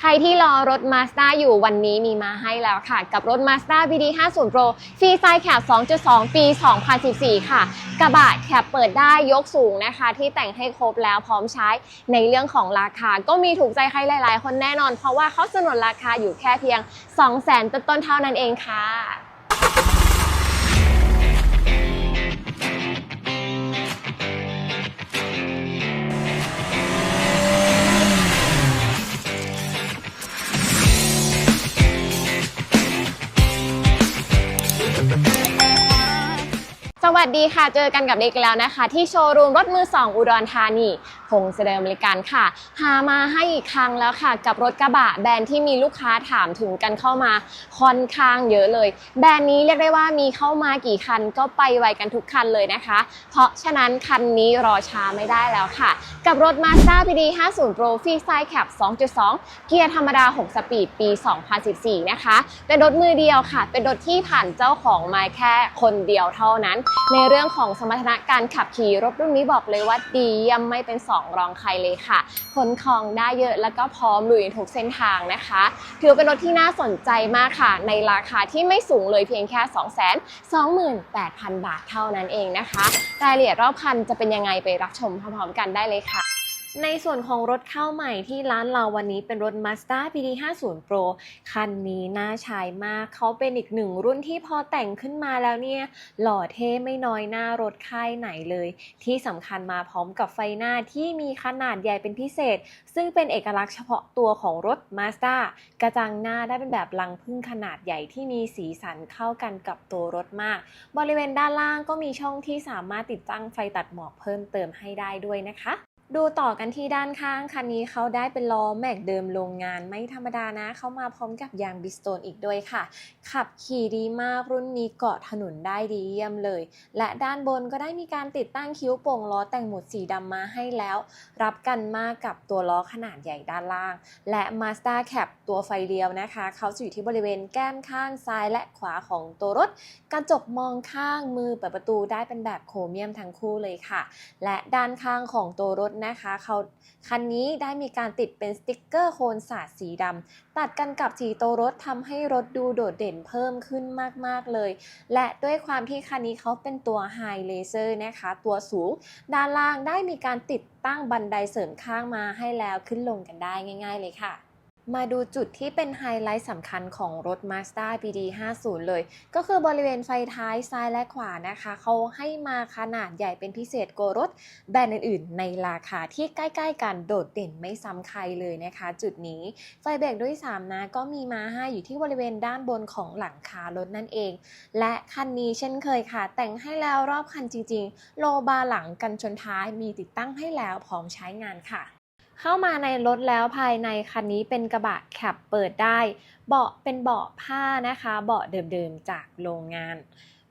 ใครที่รอรถ Mazda อยู่วันนี้มีมาให้แล้วค่ะ กับรถ Mazda BD 50 Pro ฟรีไซด์แคป2.2 ปี 2014 ค่ะ กระบะแคปเปิดได้ยกสูงนะคะ ที่แต่งให้ครบแล้วพร้อมใช้ในเรื่องของราคา ก็มีถูกใจใครหลาย ๆ คนแน่นอน เพราะว่าเขาสนนราคาอยู่แค่เพียง 200,000ต้นๆเท่านั้นเองค่ะ วัสดีค่ะ เจอกันกับเด็กแล้วนะคะ ที่โชว์รูมรถมือสองอุดรธานี พงษ์เสดอมริการค่ะ หามาให้อีกครั้งแล้วค่ะ กับรถกระบะแบรนด์ที่มีลูกค้าถามถึงกันเข้ามาค่อนข้างเยอะเลย แบรนด์นี้เรียกได้ว่ามีเข้ามากี่คันก็ไปไวกันทุกคันเลยนะคะ เพราะฉะนั้นคันนี้รอช้าไม่ได้แล้วค่ะ กับรถ Mazda PD 50 Pro Free Side Cap 2.2 เกียร์ธรรมดา 6 สปีดปี 2014 นะคะ เป็นรถมือเดียวค่ะ เป็นรถที่ผ่านเจ้าของมาแค่คนเดียวเท่านั้น ในเรื่องของสมรรถนะการขับขี่รถรุ่นนี้บอกเลยว่าดีเยี่ยมไม่เป็นสองรองใครเลยค่ะขนของได้เยอะแล้วก็พร้อมลุยทุกเส้นทางนะคะ ถือเป็นรถที่น่าสนใจมากค่ะ ในราคาที่ไม่สูงเลยเพียงแค่ 228,000 บาทเท่านั้นเองนะคะ รายละเอียดรอบคันจะเป็นยังไงไปรับชมพร้อมๆกันได้เลยค่ะ ในส่วนของรถเข้าใหม่ที่ร้านเราวันนี้เป็นรถ Mazda PD 50 Pro คันนี้น่าใช้มาก เขาเป็นอีกหนึ่งรุ่นที่พอแต่งขึ้นมาแล้วเนี่ย หล่อเท่ไม่น้อยหน้ารถค่ายไหนเลย ที่สำคัญมาพร้อมกับไฟหน้าที่มีขนาดใหญ่เป็นพิเศษ ซึ่งเป็นเอกลักษณ์เฉพาะตัวของรถ Mazda กระจังหน้าได้เป็นแบบลังพึ่งขนาดใหญ่ที่มีสีสันเข้ากันกับตัวรถมาก บริเวณด้านล่างก็มีช่องที่สามารถติดตั้งไฟตัดหมอกเพิ่มเติมให้ได้ด้วยนะคะ ดูต่อกันที่ด้านข้างคันนี้เขาได้เป็นล้อแม็กเดิมโรงงานไม่ธรรมดานะ เขามาพร้อมกับยางบิสโตนอีกด้วยค่ะ ขับขี่ดีมากรุ่นนี้เกาะถนนได้ดีเยี่ยมเลย และด้านบนก็ได้มีการติดตั้งคิ้วโป่งล้อแต่งหมุดสีดำมาให้แล้ว รับกันมากกับตัวล้อขนาดใหญ่ด้านล่าง และ Mazda Cap ตัวไฟเลี้ยวนะคะ เขาจะอยู่ที่บริเวณแก้มข้างซ้ายและขวาของตัวรถ กระจกมองข้างมือเปิดประตูได้เป็นแบบโครเมียมทั้งคู่เลยค่ะ และด้านข้างของตัวรถนะคะเขาคันนี้ได้มีการติดเป็นสติกเกอร์โคนสาดสีดำตัดกันกับสีตัวรถทำให้รถดูโดดเด่นเพิ่มขึ้นมากๆเลย และด้วยความที่คันนี้เขาเป็นตัวไฮเลเซอร์นะคะ ตัวสูง ด้านล่างได้มีการติดตั้งบันไดเสริมข้างมาให้แล้วขึ้นลงกันได้ง่าย ๆ เลยค่ะ มาดูจุดที่เป็นไฮไลท์สำคัญของรถ Mazda BD 50เลย ก็คือบริเวณไฟท้ายซ้ายและขวานะคะ เขาให้มาขนาดใหญ่เป็นพิเศษกว่ารถแบรนด์อื่นๆ ในราคาที่ใกล้ๆกันโดดเด่นไม่ซ้ำใครเลยนะคะ จุดนี้ ไฟเบรกด้วย3นะ ก็มีมาให้อยู่ที่บริเวณด้านบนของหลังคารถนั่นเอง และคันนี้เช่นเคยค่ะ แต่งให้แล้วรอบคันจริงๆ โลบาร์หลังกันชนท้ายมีติดตั้งให้แล้วพร้อมใช้งานค่ะ เข้ามาในรถแล้วภายในคันนี้เป็นกระบะแคปเปิดได้ เบาะเป็นเบาะผ้านะคะ เบาะเดิมๆจากโรงงาน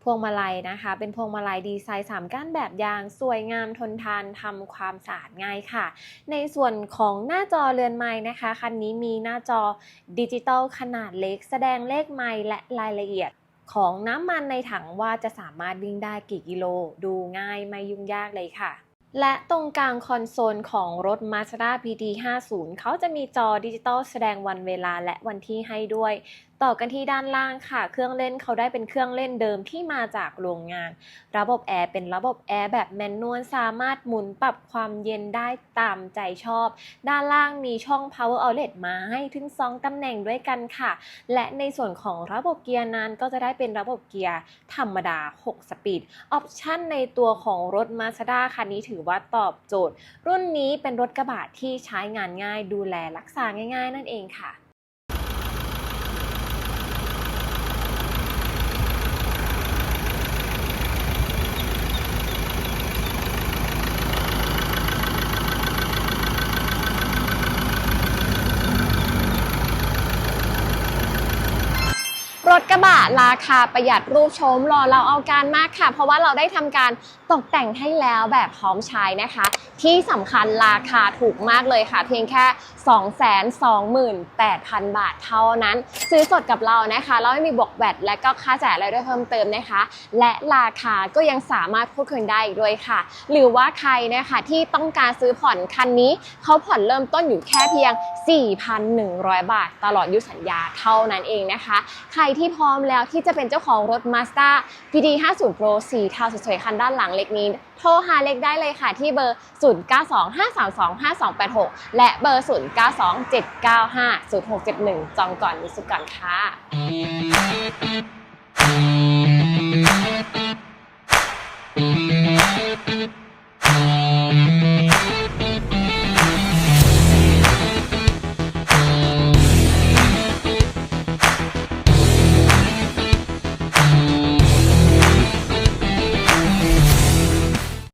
พวงมาลัยนะคะ เป็นพวงมาลัยดีไซน์สามก้านแบบยาง สวยงามทนทานทำความสะอาดง่ายค่ะ ในส่วนของหน้าจอเรือนไม้นะคะ คันนี้มีหน้าจอดิจิตอลขนาดเล็ก แสดงเลขไมล์และรายละเอียดของน้ำมันในถังว่าจะสามารถวิ่งได้กี่กิโล ดูง่ายไม่ยุ่งยากเลยค่ะ และตรงกลางคอนโซลของรถ Mazda PT50 เขาจะมีจอดิจิตอลแสดงวันเวลาและวันที่ให้ด้วย ต่อกันที่ด้านล่างค่ะ เครื่องเล่นเขาได้เป็นเครื่องเล่นเดิมที่มาจากโรงงาน ระบบแอร์เป็นระบบแอร์แบบแมนนวลสามารถหมุนปรับความเย็นได้ตามใจชอบ ด้านล่างมีช่อง power outlet มาให้ถึง 2 ตำแหน่งด้วยกันค่ะ และในส่วนของระบบเกียร์นั้นก็จะได้เป็นระบบเกียร์ธรรมดา 6 สปีด ออปชั่นในตัวของรถ Mazda คันนี้ถือว่าตอบโจทย์ รุ่นนี้เป็นรถกระบะที่ใช้งานง่ายดูแลรักษาง่าย ๆ นั่นเองค่ะ บะราคาประหยัดรูปโฉมรอเราเอาการมากค่ะ เพราะว่าเราได้ทำการตกแต่งให้แล้วแบบพร้อมใช้นะคะ ที่สำคัญราคาถูกมากเลยค่ะ เพียงแค่ 228,000 บาทเท่านั้น ซื้อสดกับเรานะคะแล้วไม่มีบวกแวดและก็ค่าจ่ายอะไรด้วยเพิ่มเติมนะคะ และราคาก็ยังสามารถพูดคุยได้อีกด้วยค่ะ หรือว่าใครนะคะที่ต้องการซื้อผ่อนคันนี้เขาผ่อนเริ่มต้นอยู่แค่เพียง 4,100 บาท ตลอดอยุสัญญาเท่านั้นเองนะคะ ใครที่พอร้อมแล้วที่จะเป็นเจ้าของรถ Mazda PD 50 Pro สีเทาสวยๆ คันด้านหลังเล็กนี้ โทรหาเล็กได้เลยค่ะที่เบอร์ 0925325286 และเบอร์ 0927950671 จองก่อนมีสุก่อนค่ะ